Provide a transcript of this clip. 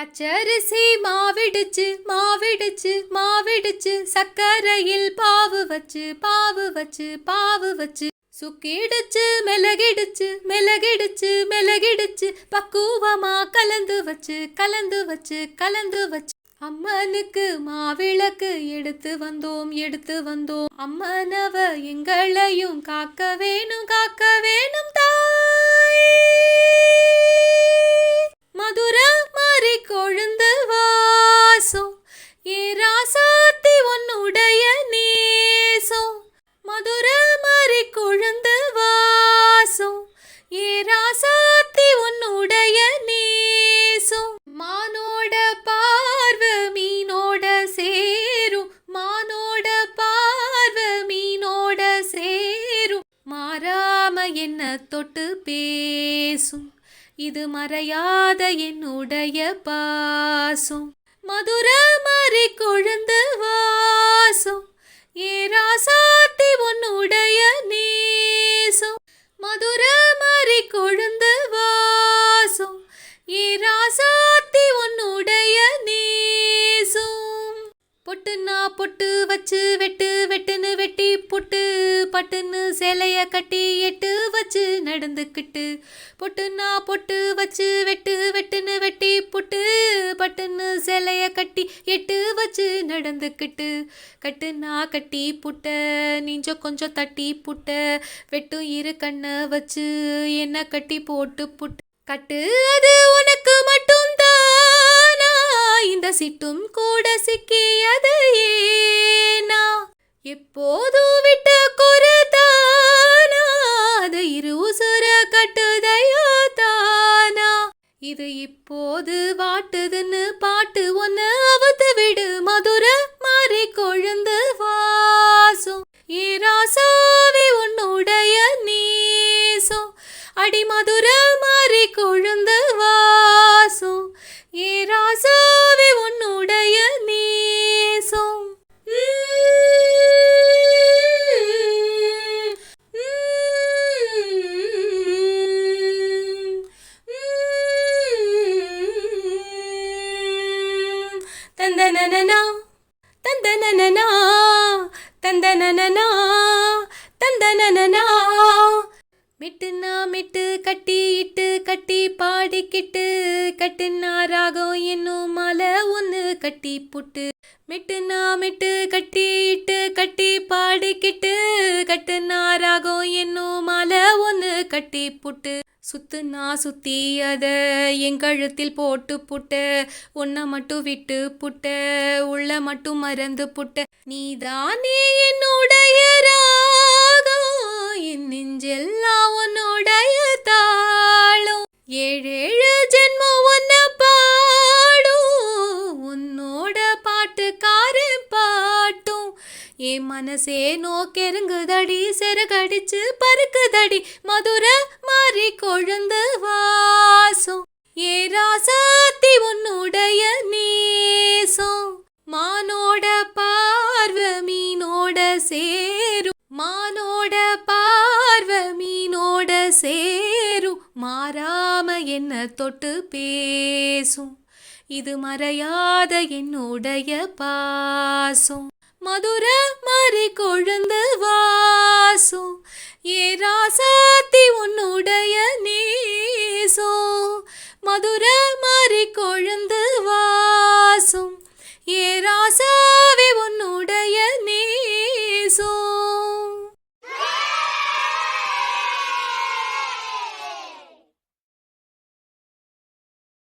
பச்சரிசி மாவிடுச்சு மாவிடுச்சு மாவிடுச்சு. சக்கரையில் பாவு வச்சு பாவு வச்சு பாவு வச்சு. சுக்கிடுச்சு மிளகிடுச்சு மிளகிடுச்சு மிளகிடுச்சு. பக்குவமா கலந்து வச்சு கலந்து வச்சு கலந்து வச்சு. அம்மனுக்கு மாவிளக்கு எடுத்து வந்தோம் எடுத்து வந்தோம். அம்மனவ எங்களையும் காக்க வேணும். போட்டு பேசும். இது மறையாத என்னுடைய பாசம். மதுர மறை கொழுந்து வாசம். ஏ ராசாத்தி உன்னுடைய நேசம். மதுர மறை கொழுந்து வாசம். ஏ ராசாத்தி உன்னுடைய நேசம். பொட்டுன்னா பொட்டு வச்சு வெட்டு வெட்டுன்னு வெட்டி புட்டு பட்டுன்னு சேலைய கட்டி நடந்துக்கிட்டு பொட்டுன்னா பொட்டு வச்சு வெட்டு வெட்டுன்னு வெட்டி புட்டு பட்டுன்னு சிலைய கட்டி எட்டு வச்சு நடந்துக்கிட்டு கட்டுனா கட்டி புட்ட நீஞ்ச கொஞ்சம் தட்டி புட்ட வெட்டும் இரு கண்ணை வச்சு என்ன கட்டி போட்டு புட்டு. கட்டு அது உனக்கு மட்டும் தானா இந்த சிட்டும் கூட சிக்கியது ஏனா? எப்போதும் விட்டு இது இப்போது வாட்டுதுன்னு பாட்டு ஒன்னு அவத்து விடு. மதுர மாறி கொழுந்து வாசம். ஈராசாவி உன்னுடைய நேசம். அடி மதுர மாறி கொழுந்து வாசம். ஈராசாவி தந்தனனா தந்தனனா தந்தனனா தந்தனனா மிட்டுனா மிட்டு கட்டி இட்டு கட்டி பாடிக்கிட்டு கட்டுனா ராகம் என்னும் மலை ஒன்று கட்டி புட்டு. மிட்டுனா மிட்டு கட்டி இட்டு கட்டி பாடிக்கிட்டு கட்டுனா ராகம் என்னும் மலை ஒன்று கட்டி புட்டு. சுத்துனா சுத்தி அத என் கழுத்தில் போட்டு புட்ட. உன்னை மட்டும் விட்டு புட்ட. உள்ள மட்டும் மறந்து புட்ட. நீதானே என்னுடைய ராகம். என் நெஞ்செல்லாம் உன்னுடைய தாளம். ஏழேழு ஜென்மம் உன்ன பாடும். உன்னோட பாட்டுக்காரன் பாட்டும். என் மனசே நோக்கெருங்குதடி. செருகடிச்சு பருக்குதடி மதுரை மாறி கொழுந்து வாசம். ஏ ராசாத்தி உன்னுடைய நேசம். மானோட பார்வ மீனோட சேரும். மானோட பார்வ மீனோட சேரும். மாறாம என்ன தொட்டு பேசும். இது மறையாத என்னுடைய பாசம். மதுரை மதுர மாறி கொழுந்து வாசும்.